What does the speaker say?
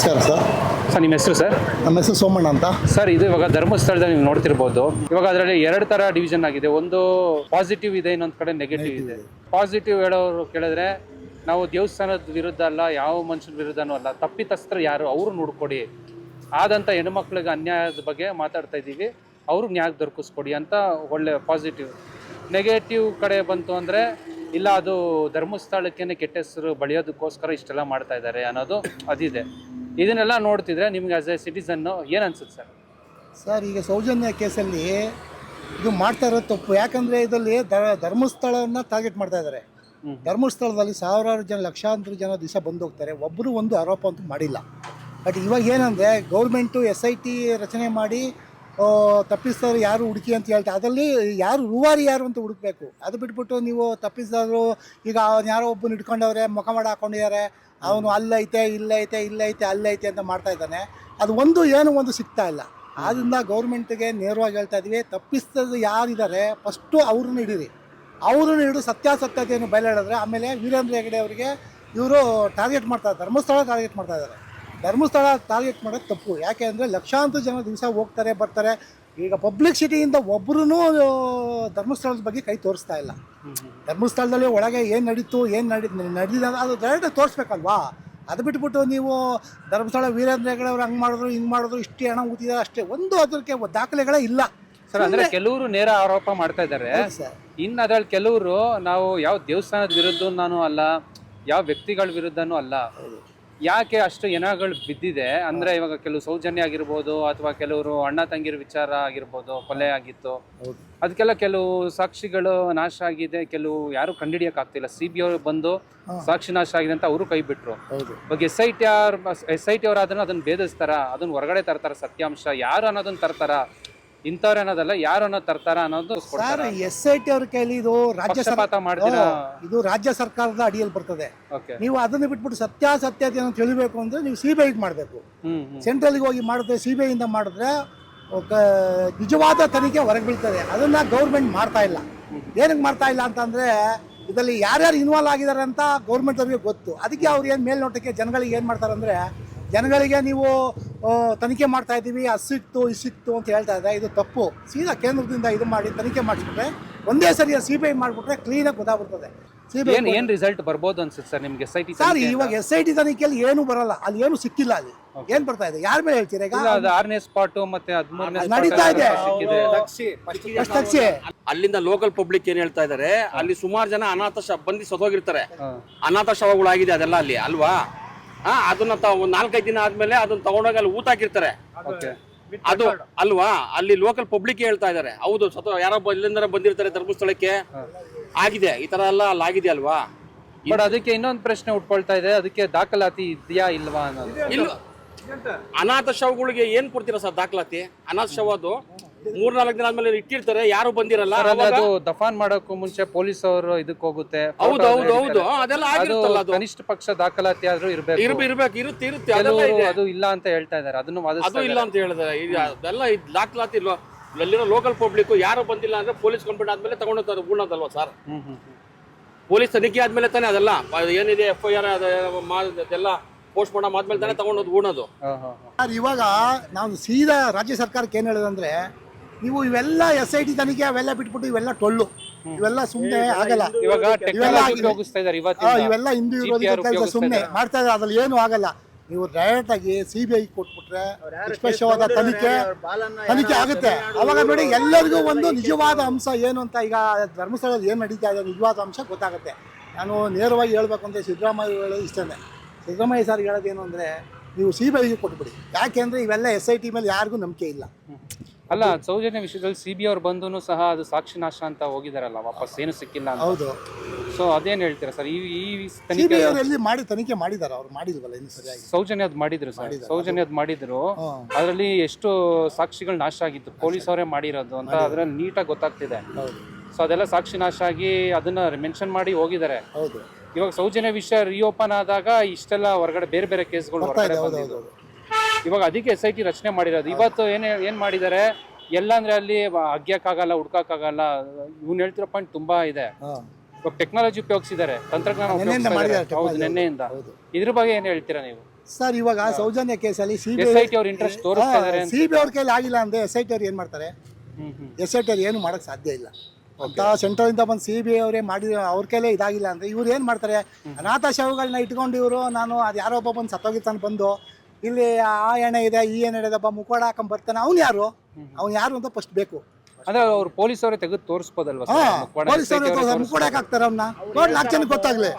ನಮಸ್ಕಾರ sir. Sir ನಿಮ್ಮ ಹೆಸರು ಸರ್? ನಮ್ಮ ಹೆಸರು ಸೋಮಣ್ಣ ಅಂತ. ಸರ್ ಇದು ಇವಾಗ ಧರ್ಮಸ್ಥಳದಲ್ಲಿ ನೀವು ನೋಡ್ತಿರ್ಬೋದು. ಇವಾಗ ಅದರಲ್ಲಿ ಎರಡು ತರ ಡಿವಿಷನ್ ಆಗಿದೆ. ಒಂದು ಪಾಸಿಟಿವ್ ಇದೆ ಇನ್ನೊಂದು ಕಡೆ ನೆಗೆಟಿವ್ ಇದೆ. ಪಾಸಿಟಿವ್ ಹೇಳೋರು ಕೇಳಿದ್ರೆ ನಾವು ದೇವಸ್ಥಾನದ ವಿರುದ್ಧ ಅಲ್ಲ ಯಾವ ಮನುಷ್ಯನ ವಿರುದ್ಧನೂ ಅಲ್ಲ ತಪ್ಪಿತಸ್ಥರು ಯಾರು ಅವರು ನೋಡ್ಕೊಡಿ. ಆದಂಥ ಹೆಣ್ಮಕ್ಳಿಗೆ ಅನ್ಯಾಯದ ಬಗ್ಗೆ ಮಾತಾಡ್ತಾ ಇದ್ದೀವಿ. ಅವರು ನ್ಯಾಯ ದೊರಕಿಸ್ಕೊಡಿ ಅಂತ ಒಳ್ಳೆ ಪಾಸಿಟಿವ್ ನೆಗೆಟಿವ್ ಕಡೆ ಬಂತು ಅಂದರೆ ಇಲ್ಲ ಅದು ಧರ್ಮಸ್ಥಳಕ್ಕೇನೆ ಕೆಟ್ಟ ಹೆಸರು ಬಳಿಯೋದಕ್ಕೋಸ್ಕರ ಇಷ್ಟೆಲ್ಲ ಮಾಡ್ತಾ ಇದ್ದಾರೆ ಅನ್ನೋದು ಅದಿದೆ. ಇದನ್ನೆಲ್ಲ ನೋಡ್ತಿದ್ರೆ ನಿಮ್ಗೆ ಆಸ್ ಎ ಸಿಟಿಸನ್ನು ಏನು ಅನ್ಸುತ್ತೆ ಸರ್? ಸರ್ ಈಗ ಸೌಜನ್ಯ ಕೇಸಲ್ಲಿ ಇದು ಮಾಡ್ತಾ ಇರೋದು ತಪ್ಪು. ಯಾಕಂದರೆ ಇದರಲ್ಲಿ ಧರ್ಮಸ್ಥಳವನ್ನು ಟಾರ್ಗೆಟ್ ಮಾಡ್ತಾ ಇದ್ದಾರೆ ಧರ್ಮಸ್ಥಳದಲ್ಲಿ ಸಾವಿರಾರು ಜನ ಲಕ್ಷಾಂತರ ಜನ ದಿವಸ ಬಂದು ಹೋಗ್ತಾರೆ ಒಬ್ಬರು ಒಂದು ಆರೋಪ ಅಂತೂ ಮಾಡಿಲ್ಲ. ಬಟ್ ಇವಾಗ ಏನಂದರೆ ಗೌರ್ಮೆಂಟು ಎಸ್ ಐ ಟಿ ರಚನೆ ಮಾಡಿ ತಪ್ಪಿಸಿದವರು ಯಾರು ಹುಡುಕಿ ಅಂತ ಹೇಳ್ತಾರೆ ಅದರಲ್ಲಿ ಯಾರು ರೂವಾರಿ ಯಾರು ಅಂತ ಹುಡುಕ್ಬೇಕು. ಅದು ಬಿಟ್ಬಿಟ್ಟು ನೀವು ತಪ್ಪಿಸಿದವರು ಈಗ ಅವ್ನು ಯಾರೋ ಒಬ್ಬನ ಇಟ್ಕೊಂಡವ್ರೆ, ಮುಖ ಮಾಡ ಹಾಕೊಂಡಿದ್ದಾರೆ ಅವನು ಅಲ್ಲೈತೆ, ಇಲ್ಲೈತೆ ಇಲ್ಲೈತೆ, ಅಲ್ಲೈತೆ ಅಂತ ಮಾಡ್ತಾ ಇದ್ದಾನೆ. ಅದು ಒಂದು ಏನು ಒಂದು ಸಿಗ್ತಾ ಇಲ್ಲ. ಆದ್ದರಿಂದ ಗೌರ್ಮೆಂಟ್ಗೆ ನೇರವಾಗಿ ಹೇಳ್ತಾ ಇದ್ದೀವಿ ತಪ್ಪಿಸಿದ ಯಾರಿದ್ದಾರೆ ಫಸ್ಟು ಅವ್ರನ್ನ ಹಿಡೀರಿ. ಅವ್ರನ್ನ ಹಿಡಿದು ಸತ್ಯಾಸತ್ಯತೆಯನ್ನು ಬಯಲಾಡಿದ್ರೆ ಆಮೇಲೆ ವೀರೇಂದ್ರ ಹೆಗಡೆ ಅವರಿಗೆ ಇವರು ಟಾರ್ಗೆಟ್ ಮಾಡ್ತಾ ಧರ್ಮಸ್ಥಳ ಟಾರ್ಗೆಟ್ ಮಾಡ್ತಾ ಇದ್ದಾರೆ. ಧರ್ಮಸ್ಥಳ ಟಾರ್ಗೆಟ್ ಮಾಡೋದು ತಪ್ಪು. ಯಾಕೆ ಅಂದರೆ ಲಕ್ಷಾಂತರ ಜನ ದಿವಸ ಹೋಗ್ತಾರೆ ಬರ್ತಾರೆ. ಈಗ ಪಬ್ಲಿಕ್ ಸಿಟಿಯಿಂದ ಒಬ್ಬರೂ ಧರ್ಮಸ್ಥಳದ ಬಗ್ಗೆ ಕೈ ತೋರಿಸ್ತಾ ಇಲ್ಲ. ಧರ್ಮಸ್ಥಳದಲ್ಲಿ ಒಳಗೆ ಏನು ನಡೀತು ಏನು ನಡಿ ನಡೆದಿದೆ ಅದು ಡೈರೆಕ್ಟ್ ತೋರಿಸ್ಬೇಕಲ್ವಾ? ಅದು ಬಿಟ್ಬಿಟ್ಟು ನೀವು ಧರ್ಮಸ್ಥಳ ವೀರೇಂದ್ರ ಹೆಗಡೆ ಅವ್ರು ಹಂಗೆ ಮಾಡಿದ್ರು ಹಿಂಗೆ ಮಾಡಿದ್ರು ಇಷ್ಟು ಹಣ ಊತಿದ್ದಾರೆ ಅಷ್ಟೇ. ಒಂದು ಅದಕ್ಕೆ ದಾಖಲೆಗಳೇ ಇಲ್ಲ. ಸರ್ ಅಂದ್ರೆ ಕೆಲವರು ನೇರ ಆರೋಪ ಮಾಡ್ತಾ ಇದ್ದಾರೆ. ಇನ್ನು ಅದರಲ್ಲಿ ಕೆಲವರು ನಾವು ಯಾವ ದೇವಸ್ಥಾನದ ವಿರುದ್ಧ ನಾನು ಅಲ್ಲ ಯಾವ ವ್ಯಕ್ತಿಗಳ ವಿರುದ್ಧನೂ ಅಲ್ಲ. ಯಾಕೆ ಅಷ್ಟು ಎನಗಳು ಬಿದ್ದಿದೆ? ಅಂದ್ರೆ ಇವಾಗ ಕೆಲವು ಸೌಜನ್ಯ ಆಗಿರ್ಬೋದು ಅಥವಾ ಕೆಲವರು ಅಣ್ಣ ತಂಗಿರ ವಿಚಾರ ಆಗಿರ್ಬೋದು ಕೊಲೆ ಆಗಿತ್ತು. ಅದಕ್ಕೆಲ್ಲ ಕೆಲವು ಸಾಕ್ಷಿಗಳು ನಾಶ ಆಗಿದೆ. ಕೆಲವು ಯಾರು ಕಂಡಿಡಿಯಕ್ ಆಗ್ತಿಲ್ಲ. ಸಿ ಬಿ ಅವರು ಬಂದು ಸಾಕ್ಷಿ ನಾಶ ಆಗಿದೆ ಅಂತ ಅವರು ಕೈ ಬಿಟ್ರು. ಇವಾಗ S I T S I T T ಅವ್ರು ಅದನ್ನ ಅದನ್ನ ಭೇದಿಸ್ತಾರ? ಅದನ್ನ ಹೊರಗಡೆ ತರ್ತಾರ ಸತ್ಯಾಂಶ? ಯಾರು ಅನ್ನೋದನ್ನ ತರ್ತಾರ? ಇಂಥವ್ರು ಅನ್ನೋದಲ್ಲ ಯಾರು ಅನ್ನೋ ತರ್ತಾರ ಅನ್ನೋದು ಸರ್ ಎಸ್ ಐ ಟಿ ಅವ್ರ ಕೈಲಿ ಇದು ರಾಜ್ಯ ಸರ್ಕಾರ ಪಕ್ಷಪಾತ ಮಾಡ್ತೀರಾ? ಇದು ರಾಜ್ಯ ಸರ್ಕಾರದ ಅಡಿಯಲ್ಲಿ ಬರ್ತದೆ. ಓಕೆ. ನೀವು ಅದನ್ನ ಬಿಟ್ಬಿಟ್ಟು ಸತ್ಯ ತಿಳಿಬೇಕು ಅಂದ್ರೆ ನೀವು ಸಿ ಬಿ ಐಗೆ ಮಾಡಬೇಕು. ಹ್ಮ್ ಹ್ಮ್. ಸೆಂಟ್ರಲ್ಗೆ ಹೋಗಿ ಮಾಡಿದ್ರೆ ಸಿ ಬಿ ಐಯಿಂದ ಮಾಡಿದ್ರೆ ನಿಜವಾದ ತನಿಖೆ ಹೊರಗೆ ಬೀಳ್ತದೆ. ಅದನ್ನ ಗೌರ್ಮೆಂಟ್ ಮಾಡ್ತಾ ಇಲ್ಲ. ಏನಕ್ಕೆ ಮಾಡ್ತಾ ಇಲ್ಲ ಅಂತಂದ್ರೆ ಇದರಲ್ಲಿ ಯಾರ್ಯಾರು ಇನ್ವಾಲ್ವ್ ಆಗಿದ್ದಾರೆ ಅಂತ ಗೌರ್ಮೆಂಟ್ ಅವ್ರಿಗೆ ಗೊತ್ತು. ಅದಕ್ಕೆ ಅವ್ರು ಏನು ಮೇಲ್ನೋಟಕ್ಕೆ ಜನಗಳಿಗೆ ಏನು ಮಾಡ್ತಾರೆ ಅಂದರೆ ಜನಗಳಿಗೆ ನೀವು ತನಿಖೆ ಮಾಡ್ತಾ ಇದ್ದೀವಿ ಅದು ಸಿಕ್ತು ಇದು ಸಿಕ್ತು ಅಂತ ಹೇಳ್ತಾ ಇದ್ದಾರೆ. ಇದು ತಪ್ಪು. ಸೀದಾ ಕೇಂದ್ರದಿಂದ ಇದು ಮಾಡಿ ತನಿಖೆ ಮಾಡಿಸ್ಬಿಟ್ರೆ ಒಂದೇ ಸರಿ ಸಿ ಬಿ ಐ ಮಾಡಿಬಿಟ್ರೆ ಕ್ಲೀನಾಗಿ ಗೊತ್ತಾಗ್ಬಿಡ್ತದೆ. ಸಿ ಬಿ ಏನ್ ಏನ್ ರಿಸಲ್ಟ್ ಬರ್ಬೋದು ಅನ್ಸುತ್ತೆ ಸರ್ ನಿಮಗೆ? ಎಸ್ ಐ ಟಿ ಸರ್ ಇವಾಗ ಎಸ್ ಐ ಟಿ ತನಿಖೆಯಲ್ಲಿ ಏನು ಬರಲ್ಲ. ಅಲ್ಲಿ ಏನು ಸಿಕ್ಕಿಲ್ಲ ಅಲ್ಲಿ. ಏನು ಬರ್ತಾ ಇದೆ? ಯಾರ ಮೇಲೆ ಹೇಳ್ತೀರಾ ಈಗ? ಆರನೇ ಸ್ಪಾಟ್ ಮತ್ತೆ ನಡೀತಾ ಇದೆ. ಅಲ್ಲಿಂದ ಲೋಕಲ್ ಪಬ್ಲಿಕ್ ಏನ್ ಹೇಳ್ತಾ ಇದಾರೆ ಅಲ್ಲಿ ಸುಮಾರು ಜನ ಅನಾಥ ಶವ ಬಂದು ಸತ್ತೋಗಿರ್ತಾರೆ ಹಾ. ಅನಾಥ ಶವಗಳಾಗಿದೆ ಅದೆಲ್ಲ ಅಲ್ಲಿ ಅಲ್ವಾ? ಹಾ ಅದನ್ನ ತಾವು ನಾಲ್ಕೈದು ದಿನ ಆದ್ಮೇಲೆ ಅದನ್ನ ತಗೊಂಡೋಗಿ ಅಲ್ಲಿ ಊತ ಹಾಕಿರ್ತಾರೆ. ಓಕೆ ಅದು ಅಲ್ವಾ? ಅಲ್ಲಿ ಲೋಕಲ್ ಪಬ್ಲಿಕ್ ಹೇಳ್ತಾ ಇದಾರೆ. ಹೌದು ಸತ ಯಾರೋ ಇಲ್ಲಿಂದ ಬಂದಿರ್ತಾರೆ ಧರ್ಮಸ್ಥಳಕ್ಕೆ. ಆಗಿದೆ. ಈ ತರ ಎಲ್ಲ ಅಲ್ಲಿ ಆಗಿದೆ ಅಲ್ವಾ? ಬಟ್ ಅದಕ್ಕೆ ಇನ್ನೊಂದು ಪ್ರಶ್ನೆ ಉಟ್ಕೊಳ್ತಾ ಇದೆ. ಅದಕ್ಕೆ ದಾಖಲಾತಿ ಇದೆಯಾ ಇಲ್ವಾ ಅನ್ನೋದು? ಇಲ್ಲ ಅನಾಥ ಶವಗಳಿಗೆ ಏನ್ ಕೊಡ್ತೀರಾ ಸರ್ ದಾಖಲಾತಿ? ಅನಾಥ ಶವ ಅದು? ಮೂರ್ನಾಲ್ಕು ದಿನ ಆದ್ಮೇಲೆ ಇಟ್ಟಿರ್ತಾರೆ ಯಾರು ಬಂದಿರಲ್ಲ ಅದು ದಫಾನ್ ಮಾಡೋಕ್ಕೂ ಮುಂಚೆ ಪೊಲೀಸ್ ಅವರು ಇದಕ್ಕೆ ಹೋಗುತ್ತೆ ಹೌದು ಹೌದು ಹೌದು. ಅದೆಲ್ಲ ಅದು ಆಗಿರುತ್ತಲ್ಲ ಅದು ಕನಿಷ್ಠ ಪಕ್ಷ ದಾಖಲಾತಿ ಆದ್ರೂ ಇರ್ಬೇಕು. ಇರ್ಬೇಕು ಇರ್ಬೇಕು ಇರುತ್ತೆ ಇರುತ್ತೆ ಅದೆಲ್ಲ ಇದೆ. ಅದು ಇಲ್ಲ ಅಂತ ಹೇಳ್ತಾ ಇದಾರೆ ಅದನ್ನು ಅದು ಇಲ್ಲ ಅಂತ ಹೇಳಿದ್ರೆ ಇದು ಅದೆಲ್ಲ ಇದು ದಾಖಲಾತಿ ಇಲ್ವಾ? ಅಲ್ಲಿರೋ ಲೋಕಲ್ ಪಬ್ಲಿಕ್ ಯಾರು ಬಂದಿಲ್ಲ ಅಂದ್ರೆ ಪೊಲೀಸ್ ಕಂಪ್ಲೇಂಟ್ ಆದ್ಮೇಲೆ ತಗೊಂಡೋಗ್ತಾರೆ ಉಣ್ಣೋದಲ್ವಾ ಸರ್. ಪೊಲೀಸ್ ತನಿಖೆ ಆದ್ಮೇಲೆ ತಾನೇ ಅದೆಲ್ಲ? ಏನಿದೆ ಎಫ್ ಐ ಆರ್ ಅದೆಲ್ಲ ಪೋಸ್ಟ್ ಮಾಡೋ ಆದ್ಮೇಲೆ ತಾನೇ ತಗೊಂಡೋದು. ಸರ್ ಇವಾಗ ನಾವು ಸೀದಾ ರಾಜ್ಯ ಸರ್ಕಾರಕ್ಕೆ ಏನ್ ಹೇಳೋದಂದ್ರೆ ನೀವು ಇವೆಲ್ಲ ಎಸ್ ಐ ಟಿ ತನಿಖೆ ಅವೆಲ್ಲ ಬಿಟ್ಬಿಟ್ಟು ಇವೆಲ್ಲ ಟೊಳ್ಳು. ಇವೆಲ್ಲ ಸುಮ್ಮನೆ ಆಗಲ್ಲ. ಇವಾಗ ಇವೆಲ್ಲ ಟೆಕ್ನಾಲಜಿ ಆಗಿದೆ. ಉಪಯೋಗಿಸ್ತಾ ಇದಾರೆ ಇವತ್ತಿನ ಇವೆಲ್ಲ ಹಿಂದೂ ವಿರೋಧಿ ಕೆಲಸ ಸುಮ್ಮನೆ. ಮಾಡ್ತಾ ಇದ್ದಾರೆ. ಅದ್ರಲ್ಲಿ ಏನು ಆಗಲ್ಲ. ನೀವು ಡೈರೆಕ್ಟ್ ಆಗಿ ಸಿ ಬಿ ಐ ಕೊಟ್ಬಿಟ್ರೆ ನಿಷ್ಪಕ್ಷವಾದ ತನಿಖೆ ತನಿಖೆ ಆಗುತ್ತೆ. ಅವಾಗ ನೋಡಿ ಎಲ್ಲರಿಗೂ ಒಂದು ನಿಜವಾದ ಅಂಶ ಏನು ಅಂತ ಈಗ ಧರ್ಮಸ್ಥಳದಲ್ಲಿ ಏನು ನಡೀತಾ ಇದೆ ನಿಜವಾದ ಅಂಶ ಗೊತ್ತಾಗುತ್ತೆ. ನಾನು ನೇರವಾಗಿ ಹೇಳ್ಬೇಕು ಅಂತ ಸಿದ್ದರಾಮಯ್ಯ ಹೇಳೋದು ಇಷ್ಟನೇ ಸಿದ್ದರಾಮಯ್ಯ ಸರ್ ಹೇಳೋದೇನು ಅಂದರೆ ನೀವು ಸಿ ಬಿ ಐಗೆ ಕೊಟ್ಬಿಡಿ ಯಾಕೆಂದರೆ ಇವೆಲ್ಲ ಎಸ್ ಐ ಟಿ ಮೇಲೆ ಯಾರಿಗೂ ನಂಬಿಕೆ ಇಲ್ಲ. ಅಲ್ಲ ಸೌಜನ್ಯ ವಿಷಯದಲ್ಲಿ ಸಿ ಬಿ ಅವ್ರು ಬಂದೂ ಸಹ ಅದು ಸಾಕ್ಷಿ ನಾಶ ಅಂತ ಹೋಗಿದಾರಲ್ಲ ವಾಪಸ್ ಏನು ಸಿಕ್ಕಿಲ್ಲ ಅಂತ. ಹೌದು. ಸೊ ಅದೇನ್ ಹೇಳ್ತೀರಾ ಸರ್? ಈ ಈ ತನಿಖೆ ಎಲ್ಲಿ ಮಾಡಿ ತನಿಖೆ ಮಾಡಿದಾರ ಅವ್ರು ಮಾಡಿಲ್ವಲ್ಲ ಇನ್ನು ಸರಿಯಾಗಿ? ಸೌಜನ್ಯದ್ ಮಾಡಿದ್ರು ಸರ್. ಸೌಜನ್ಯ ಅದು. ಮಾಡಿದ್ರು. ಹಾಂ. ಅದರಲ್ಲಿ ಎಷ್ಟು ಸಾಕ್ಷಿಗಳು ನಾಶ ಆಗಿತ್ತು ಪೊಲೀಸ್ ಅವರೇ ಮಾಡಿರೋದು ಅಂತ ಅದ್ರ ನೀಟಾಗಿ ಗೊತ್ತಾಗ್ತಿದೆ. ಹೌದು. ಸೊ ಅದೆಲ್ಲ ಸಾಕ್ಷಿ ನಾಶ ಆಗಿ ಅದನ್ನ ಮೆನ್ಷನ್ ಮಾಡಿ ಹೋಗಿದ್ದಾರೆ. ಹೌದು. ಇವಾಗ ಸೌಜನ್ಯ ವಿಷಯ ರಿಓಪನ್ ಆದಾಗ ಇಷ್ಟೆಲ್ಲ ಹೊರಗಡೆ ಬೇರೆ ಬೇರೆ ಕೇಸ್ಗಳು ಬರ್ತಾ ಹೊರಗಡೆ ಹೌದು ಬಂದಿದ್ದು. ಹೌದು. ಇವಾಗ ಅದಕ್ಕೆ ಎಸ್ ಐ ಟಿ ರಚನೆ ಮಾಡಿರೋದು. ಇವತ್ತು ಏನು ಏನ್ ಮಾಡಿದ್ದಾರೆ ಎಲ್ಲ ಅಂದ್ರೆ ಅಲ್ಲಿ ಅಗ್ಯಕ್ಕಾಗಲ್ಲ ಹುಡ್ಕಕ್ಕಾಗಲ್ಲ ಇವ್ನು ಹೇಳ್ತಿರೋ ಪಾಯಿಂಟ್ ತುಂಬಾ ಇದೆ. ಇವಾಗ ಟೆಕ್ನಾಲಜಿ ಉಪಯೋಗಿಸಿದ್ದಾರೆ ತಂತ್ರಜ್ಞಾನ ಉಪಯೋಗಿಸ್ತಾ ಹೌದು. ನೆನ್ನೆಯಿಂದ. ಇದ್ರ ಬಗ್ಗೆ ಏನ್ ಹೇಳ್ತೀರಾ ನೀವು? ಸರ್ ಇವಾಗ ಸೌಜನ್ಯ ಕೇಸಲ್ಲಿ ಅಲ್ಲಿ ಬಿ ಎಸ್ ಐ ಟಿ ಅವ್ರ ಇಂಟ್ರೆಸ್ಟ್ ತೋರಿಸ್ತಾ ಇದ್ದಾರೆ ಅಂತ. ಸಿ ಬಿ ಅವ್ರ ಕೈಲಿ ಆಗಿಲ್ಲ ಅಂದ್ರೆ ಎಸ್ ಐ ಟಿ ಅವ್ರು ಏನು ಮಾಡ್ತಾರೆ? ಎಸ್ ಐ ಟಿ ಅವ್ರು ಏನು ಮಾಡಕ್ ಸಾಧ್ಯ ಇಲ್ಲ. ಅಂತ ಸೆಂಟ್ರಲಿಂದ ಬಂದು ಸಿ ಬಿ ಅವರೇ ಮಾಡಿ ಅವ್ರ ಕೈಲೇ ಇದಾಗಿಲ್ಲ ಅಂದ್ರೆ ಇವ್ರು ಏನು ಮಾಡ್ತಾರೆ? ಅನಾಥ ಶವಗಳನ್ನ ಇಟ್ಕೊಂಡು ಇವರು ನಾನು ಅದು ಯಾರೋ ಒಬ್ಬ ಬಂದು ತಾನ ಬಂದು ಇಲ್ಲಿ ಆ ಎಣ್ಣೆ ಇದೆ ಈ ಎಣ್ಣೆ ಇದೆ ಬಾ ಮುಖವಾಡ ಹಾಕೊಂಡ್ ಬರ್ತಾನೆ. ಅವ್ನು ಯಾರು? ಅವ್ನು ಯಾರು ಅಂತ ಫಸ್ಟ್ ಬೇಕು. ಅಂದ್ರೆ ಅವ್ರು ಪೊಲೀಸ್ ಅವರೇ ತೆಗೆದು ತೋರಿಸ್ಬೋದಲ್ವಾ ಮುಖವಾಡ ಪೊಲೀಸ್ ಮುಖವಾಡಕ್ಕೆ ಹಾಕ್ತಾರೆ ಅವ್ನ. ನೋಡಿ ನಾಲ್ಕು ಜನಕ್ಕೆ ಗೊತ್ತಾಗ್ಲಿ.